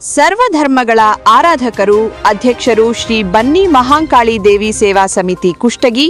ಸರ್ವಧರ್ಮಗಳ ಆರಾಧಕರು ಅಧ್ಯಕ್ಷರು ಶ್ರೀ ಬನ್ನಿ ಮಹಾಂಕಾಳಿ ದೇವಿ ಸೇವಾ ಸಮಿತಿ ಕುಷ್ಟಗಿ,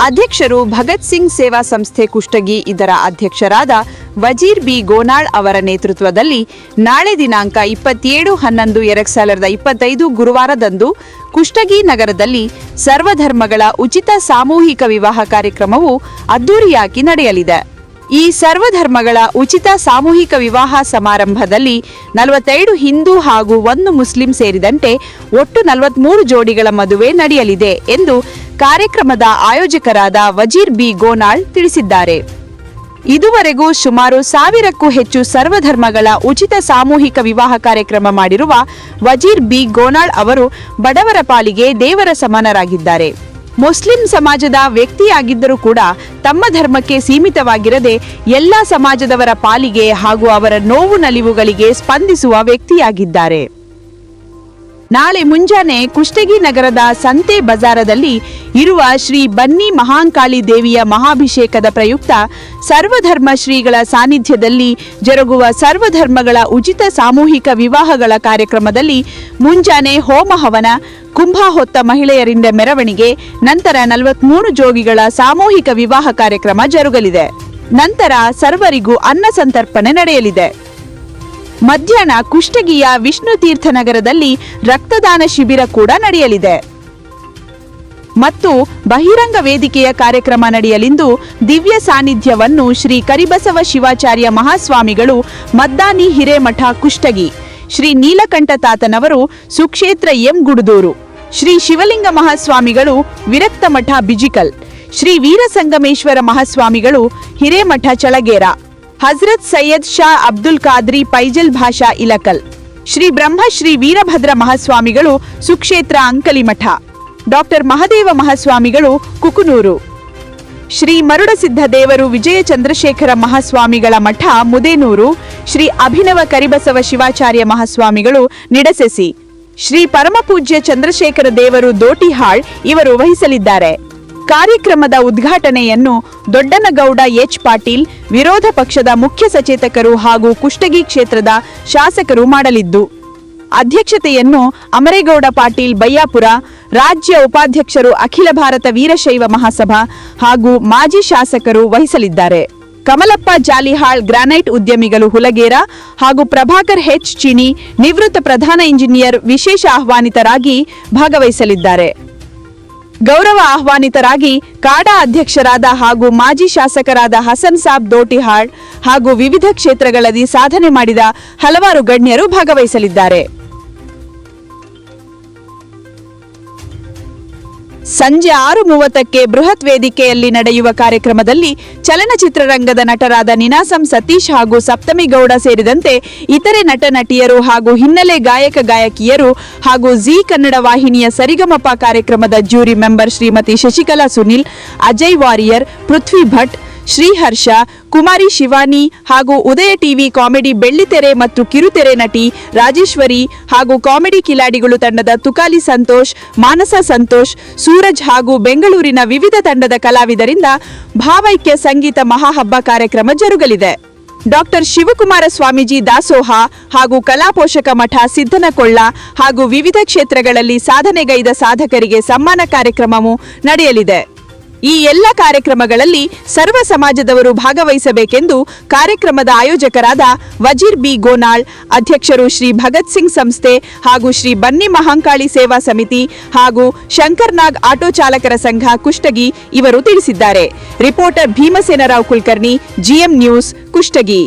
ಅಧ್ಯಕ್ಷರು ಭಗತ್ ಸಿಂಗ್ ಸೇವಾ ಸಂಸ್ಥೆ ಕುಷ್ಟಗಿ ಇದರ ಅಧ್ಯಕ್ಷರಾದ ವಜೀರ್ ಬಿ ಗೋನಾಳ್ ಅವರ ನೇತೃತ್ವದಲ್ಲಿ ನಾಳೆ ದಿನಾಂಕ ಇಪ್ಪತ್ತೇಳು ಹನ್ನೊಂದು ಎರಡ್ ಸಾವಿರದ ಇಪ್ಪತ್ತೈದು ಗುರುವಾರದಂದು ಕುಷ್ಟಗಿ ನಗರದಲ್ಲಿ ಸರ್ವಧರ್ಮಗಳ ಉಚಿತ ಸಾಮೂಹಿಕ ವಿವಾಹ ಕಾರ್ಯಕ್ರಮವು ಅದ್ದೂರಿಯಾಗಿ ನಡೆಯಲಿದೆ. ಈ ಸರ್ವಧರ್ಮಗಳ ಉಚಿತ ಸಾಮೂಹಿಕ ವಿವಾಹ ಸಮಾರಂಭದಲ್ಲಿ ನಲವತ್ತೈದು ಹಿಂದೂ ಹಾಗೂ ಒಂದು ಮುಸ್ಲಿಂ ಸೇರಿದಂತೆ ಒಟ್ಟು ನಲವತ್ಮೂರು ಜೋಡಿಗಳ ಮದುವೆ ನಡೆಯಲಿದೆ ಎಂದು ಕಾರ್ಯಕ್ರಮದ ಆಯೋಜಕರಾದ ವಜೀರ್ ಬಿ. ಗೋನಾಳ್ ತಿಳಿಸಿದ್ದಾರೆ. ಇದುವರೆಗೂ ಸುಮಾರು ಸಾವಿರಕ್ಕೂ ಹೆಚ್ಚು ಸರ್ವಧರ್ಮಗಳ ಉಚಿತ ಸಾಮೂಹಿಕ ವಿವಾಹ ಕಾರ್ಯಕ್ರಮ ಮಾಡಿರುವ ವಜೀರ್ ಬಿ. ಗೋನಾಳ್ ಅವರು ಬಡವರ ಪಾಲಿಗೆ ದೇವರ ಸಮಾನರಾಗಿದ್ದಾರೆ. ಮುಸ್ಲಿಂ ಸಮಾಜದ ವ್ಯಕ್ತಿಯಾಗಿದ್ದರೂ ಕೂಡ ತಮ್ಮ ಧರ್ಮಕ್ಕೆ ಸೀಮಿತವಾಗಿರದೆ ಎಲ್ಲ ಸಮಾಜದವರ ಪಾಲಿಗೆ ಹಾಗೂ ಅವರ ನೋವು ನಲಿವುಗಳಿಗೆ ಸ್ಪಂದಿಸುವ ವ್ಯಕ್ತಿಯಾಗಿದ್ದಾರೆ. ನಾಳೆ ಮುಂಜಾನೆ ಕುಷ್ಟಗಿ ನಗರದ ಸಂತೆ ಬಜಾರದಲ್ಲಿ ಇರುವ ಶ್ರೀ ಬನ್ನಿ ಮಹಾಂಕಾಳಿ ದೇವಿಯ ಮಹಾಭಿಷೇಕದ ಪ್ರಯುಕ್ತ ಸರ್ವಧರ್ಮ ಶ್ರೀಗಳ ಸಾನ್ನಿಧ್ಯದಲ್ಲಿ ಜರುಗುವ ಸರ್ವಧರ್ಮಗಳ ಉಚಿತ ಸಾಮೂಹಿಕ ವಿವಾಹಗಳ ಕಾರ್ಯಕ್ರಮದಲ್ಲಿ ಮುಂಜಾನೆ ಹೋಮ ಹವನ ಕುಂಭ ಹೊತ್ತ ಮಹಿಳೆಯರಿಂದ ಮೆರವಣಿಗೆ, ನಂತರ ನಲವತ್ಮೂರು ಜೋಗಿಗಳ ಸಾಮೂಹಿಕ ವಿವಾಹ ಕಾರ್ಯಕ್ರಮ ಜರುಗಲಿದೆ. ನಂತರ ಸರ್ವರಿಗೂ ಅನ್ನ ಸಂತರ್ಪಣೆ ನಡೆಯಲಿದೆ. ಮಧ್ಯಾಹ್ನ ಕುಷ್ಟಗಿಯ ವಿಷ್ಣು ತೀರ್ಥನಗರದಲ್ಲಿ ರಕ್ತದಾನ ಶಿಬಿರ ಕೂಡ ನಡೆಯಲಿದೆ. ಮತ್ತು ಬಹಿರಂಗ ವೇದಿಕೆಯ ಕಾರ್ಯಕ್ರಮ ನಡೆಯಲಿದ್ದು ದಿವ್ಯ ಸಾನ್ನಿಧ್ಯವನ್ನು ಶ್ರೀ ಕರಿಬಸವ ಶಿವಾಚಾರ್ಯ ಮಹಾಸ್ವಾಮಿಗಳು ಮದ್ದಾನಿ ಹಿರೇಮಠ ಕುಷ್ಟಗಿ, ಶ್ರೀ ನೀಲಕಂಠ ತಾತನವರು ಸುಕ್ಷೇತ್ರ ಎಂ ಗುಡದೂರು, ಶ್ರೀ ಶಿವಲಿಂಗ ಮಹಾಸ್ವಾಮಿಗಳು ವಿರಕ್ತಮಠ ಬಿಜಿಕಲ್, ಶ್ರೀ ವೀರಸಂಗಮೇಶ್ವರ ಮಹಾಸ್ವಾಮಿಗಳು ಹಿರೇಮಠ ಚಳಗೇರ ಹಜರತ್ ಸೈಯದ್ ಶಾ ಅಬ್ದುಲ್ ಖಾದ್ರಿ ಪೈಜಲ್ ಭಾಷಾ ಇಲಕಲ್. ಶ್ರೀ ಬ್ರಹ್ಮಶ್ರೀ ವೀರಭದ್ರ ಮಹಾಸ್ವಾಮಿಗಳು ಸುಕ್ಷೇತ್ರ ಅಂಕಲಿಮಠ. ಡಾಕ್ಟರ್ ಮಹದೇವ ಮಹಾಸ್ವಾಮಿಗಳು ಕುಕುನೂರು. ಶ್ರೀ ಮರುಡಸಿದ್ಧ ದೇವರು ವಿಜಯ ಚಂದ್ರಶೇಖರ ಮಹಾಸ್ವಾಮಿಗಳ ಮಠ ಮುದೇನೂರು. ಶ್ರೀ ಅಭಿನವ ಕರಿಬಸವ ಶಿವಾಚಾರ್ಯ ಮಹಾಸ್ವಾಮಿಗಳು ನಿಡಸೆಸಿ. ಶ್ರೀ ಪರಮಪೂಜ್ಯ ಚಂದ್ರಶೇಖರ ದೇವರು ದೋಟಿಹಾಳ್ ಇವರು ವಹಿಸಲಿದ್ದಾರೆ. ಕಾರ್ಯಕ್ರಮದ ಉದ್ಘಾಟನೆಯನ್ನು ದೊಡ್ಡನಗೌಡ ಎಚ್ ಪಾಟೀಲ್, ವಿರೋಧ ಪಕ್ಷದ ಮುಖ್ಯ ಸಚೇತಕರು ಹಾಗೂ ಕುಷ್ಟಗಿ ಕ್ಷೇತ್ರದ ಶಾಸಕರು ಮಾಡಲಿದ್ದು. ಅಧ್ಯಕ್ಷತೆಯನ್ನು ಅಮರೇಗೌಡ ಪಾಟೀಲ್ ಬಯ್ಯಾಪುರ ರಾಜ್ಯ ಉಪಾಧ್ಯಕ್ಷರು ಅಖಿಲ ಭಾರತ ವೀರಶೈವ ಮಹಾಸಭಾ ಹಾಗೂ ಮಾಜಿ ಶಾಸಕರು ವಹಿಸಲಿದ್ದಾರೆ. ಕಮಲಪ್ಪ ಜಾಲಿಹಾಳ್ ಗ್ರಾನೈಟ್ ಉದ್ಯಮಿಗಳು ಹುಲಗೇರ ಹಾಗೂ ಪ್ರಭಾಕರ್ ಹೆಚ್ ಚಿನಿ ನಿವೃತ್ತ ಪ್ರಧಾನ ಇಂಜಿನಿಯರ್ ವಿಶೇಷ ಆಹ್ವಾನಿತರಾಗಿ ಭಾಗವಹಿಸಲಿದ್ದಾರೆ. ಗೌರವ ಆಹ್ವಾನಿತರಾಗಿ ಕಾಡಾ ಅಧ್ಯಕ್ಷರಾದ ಹಾಗೂ ಮಾಜಿ ಶಾಸಕರಾದ ಹಸನ್ ಸಾಬ್ ದೋಟಿಹಾಳ್ ಹಾಗೂ ವಿವಿಧ ಕ್ಷೇತ್ರಗಳಲ್ಲಿ ಸಾಧನೆ ಮಾಡಿದ ಹಲವಾರು ಗಣ್ಯರು ಭಾಗವಹಿಸಲಿದ್ದಾರೆ. ಸಂಜೆ ಆರು ಮೂವತ್ತಕ್ಕೆ ಬೃಹತ್ ವೇದಿಕೆಯಲ್ಲಿ ನಡೆಯುವ ಕಾರ್ಯಕ್ರಮದಲ್ಲಿ ಚಲನಚಿತ್ರರಂಗದ ನಟರಾದ ನಿನಾಸಂ ಸತೀಶ್ ಹಾಗೂ ಸಪ್ತಮಿ ಗೌಡ ಸೇರಿದಂತೆ ಇತರೆ ನಟ ನಟಿಯರು ಹಾಗೂ ಹಿನ್ನೆಲೆ ಗಾಯಕ ಗಾಯಕಿಯರು ಹಾಗೂ ಜಿ ಕನ್ನಡ ವಾಹಿನಿಯ ಸರಿಗಮಪ ಕಾರ್ಯಕ್ರಮದ ಜ್ಯೂರಿ ಮೆಂಬರ್ ಶ್ರೀಮತಿ ಶಶಿಕಲಾ ಸುನಿಲ್, ಅಜಯ್ ವಾರಿಯರ್, ಪೃಥ್ವಿ ಭಟ್ ಶ್ರೀಹರ್ಷ, ಕುಮಾರಿ ಶಿವಾನಿ ಹಾಗೂ ಉದಯ ಟಿವಿ ಕಾಮಿಡಿ ಬೆಳ್ಳಿತೆರೆ ಮತ್ತು ಕಿರುತೆರೆ ನಟಿ ರಾಜೇಶ್ವರಿ ಹಾಗೂ ಕಾಮಿಡಿ ಕಿಲಾಡಿಗಳು ತಂಡದ ತುಕಾಲಿ ಸಂತೋಷ್, ಮಾನಸ ಸಂತೋಷ್, ಸೂರಜ್ ಹಾಗೂ ಬೆಂಗಳೂರಿನ ವಿವಿಧ ತಂಡದ ಕಲಾವಿದರಿಂದ ಭಾವೈಕ್ಯ ಸಂಗೀತ ಮಹಾಹಬ್ಬ ಕಾರ್ಯಕ್ರಮ ಜರುಗಲಿದೆ. ಡಾಕ್ಟರ್ ಶಿವಕುಮಾರ ಸ್ವಾಮೀಜಿ ದಾಸೋಹ ಹಾಗೂ ಕಲಾಪೋಷಕ ಮಠ ಸಿದ್ದನಕೊಳ್ಳ ಹಾಗೂ ವಿವಿಧ ಕ್ಷೇತ್ರಗಳಲ್ಲಿ ಸಾಧನೆಗೈದ ಸಾಧಕರಿಗೆ ಸಮ್ಮಾನ ಕಾರ್ಯಕ್ರಮವೂ ನಡೆಯಲಿದೆ. ಈ ಎಲ್ಲ ಕಾರ್ಯಕ್ರಮಗಳಲ್ಲಿ ಸರ್ವ ಸಮಾಜದವರು ಭಾಗವಹಿಸಬೇಕೆಂದು ಕಾರ್ಯಕ್ರಮದ ಆಯೋಜಕರಾದ ವಜೀರ್ ಬಿ ಗೋನಾಳ್, ಅಧ್ಯಕ್ಷರು ಶ್ರೀ ಭಗತ್ ಸಿಂಗ್ ಸಂಸ್ಥೆ ಹಾಗೂ ಶ್ರೀ ಬನ್ನಿ ಮಹಾಂಕಾಳಿ ಸೇವಾ ಸಮಿತಿ ಹಾಗೂ ಶಂಕರ್ನಾಗ್ ಆಟೋ ಚಾಲಕರ ಸಂಘ ಕುಷ್ಟಗಿ ಇವರು ತಿಳಿಸಿದ್ದಾರೆ. Reporter Bhimasenarao Kulkarni, G M news Kushtagi.